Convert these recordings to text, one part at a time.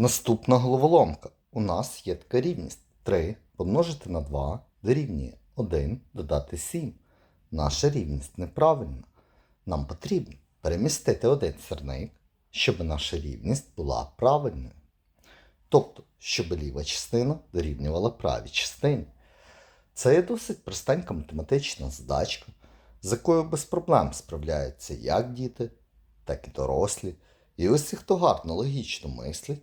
Наступна головоломка. У нас є така рівність 3 помножити на 2 дорівнює 1 додати 7. Наша рівність неправильна. Нам потрібно перемістити один сірник, щоб наша рівність була правильною. Тобто, щоб ліва частина дорівнювала правій частині. Це є досить простенька математична задачка, з якою без проблем справляються як діти, так і дорослі. І усі, хто гарно логічно мислить,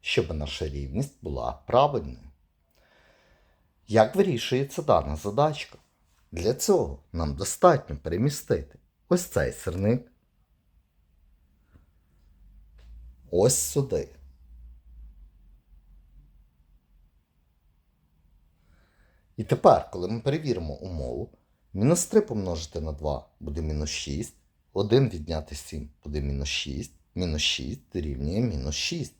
щоб наша рівність була правильною. Як вирішується дана задачка? Для цього нам достатньо перемістити ось цей сирник ось сюди. І тепер, коли ми перевіримо умову, мінус 3 помножити на 2 буде мінус 6, 1 відняти 7 буде мінус 6, мінус 6 дорівнює мінус 6.